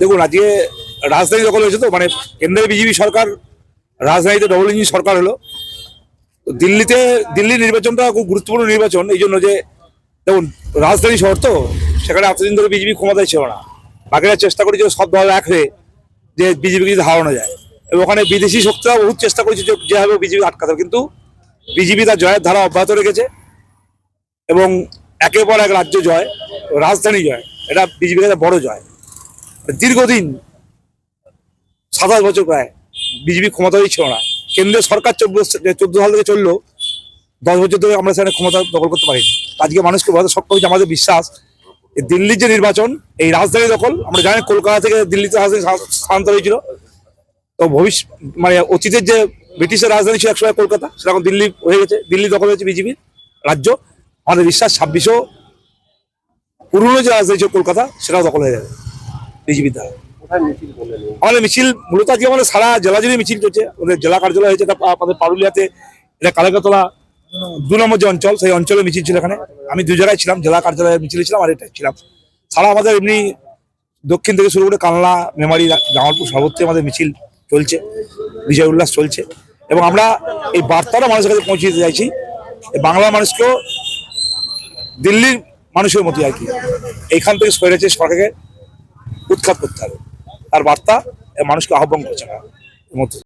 দেখুন, আজকে রাজধানী দখল হয়েছে তো মানে কেন্দ্রের বিজেপি সরকার, রাজধানীতে ডবল ইঞ্জিন সরকার হলো। দিল্লিতে দিল্লির নির্বাচনটা খুব গুরুত্বপূর্ণ নির্বাচন, এই জন্য যে, দেখুন, রাজধানী শহর তো, সেখানে এতদিন ধরে বিজেপি ক্ষমতায় ছিল না। বাকিরা চেষ্টা করেছিল সব দল এক হয়ে, যে বিজেপিকে যদি হারানো যায়। এবং ওখানে বিদেশি শক্তিরা বহুত চেষ্টা করেছে যেভাবে বিজেপি আটকাতে। কিন্তু বিজেপি তার জয়ের ধারা অব্যাহত রেখেছে। এবং একের পর এক রাজ্য জয়, রাজধানী জয়। এটা বিজেপির কাছে বড় জয়। দীর্ঘদিন, সাতাশ বছর প্রায় বিজেপি ক্ষমতায় ছিল না। কেন্দ্রীয় সরকার চোদ্দ সাল থেকে চলল। দশ বছর ধরে আমরা সেখানে ক্ষমতা দখল করতে পারিনি। আজকে মানুষকে বলতে সক্ষম হয়েছে আমাদের বিশ্বাস দিল্লির যে নির্বাচন, এই রাজধানী দখল, আমরা জানি কলকাতা থেকে দিল্লিতে স্থানান্তর হয়েছিল। তো ভবিষ্যৎ মানে অতীতের যে ব্রিটিশের রাজধানী ছিল একসময় কলকাতা এখন দিল্লি হয়ে গেছে। দিল্লি দখল হয়েছে বিজেপির রাজ্য। আমাদের বিশ্বাস ছাব্বিশও পুরনো যে রাজধানী ছিল কলকাতা সেটাও দখল হয়ে যাবে। বিজেপির দ্বারা। মিছিল আমাদের মিছিল মূলত আজকে আমাদের সারা জেলা জুড়ে মিছিল চলছে। আমাদের জেলা কার্যালয় হয়েছে আমাদের পারুলিয়াতে এটা কালেকাতলা দু নম্বর যে অঞ্চল সেই অঞ্চলে মিছিল ছিল এখানে। আমি দু জায়গায় ছিলাম জেলা কার্যালয়ের মিছিল ছিলাম আর এটা ছিলাম। সারা আমাদের এমনি দক্ষিণ থেকে শুরু করে কানলা মেমারি জামালপুর সর্বত্রে আমাদের মিছিল চলছে বিজয় উল্লাস চলছে। এবং আমরা এই বার্তাটা মানুষের কাছে পৌঁছে দিতে চাইছি। বাংলার মানুষকেও দিল্লির মানুষের মতো আর কি। এইখান থেকে সরেছে সরকারকে উৎখাত করতে হবে। তার বার্তা মানুষকে আহ্বান করছে না। মতো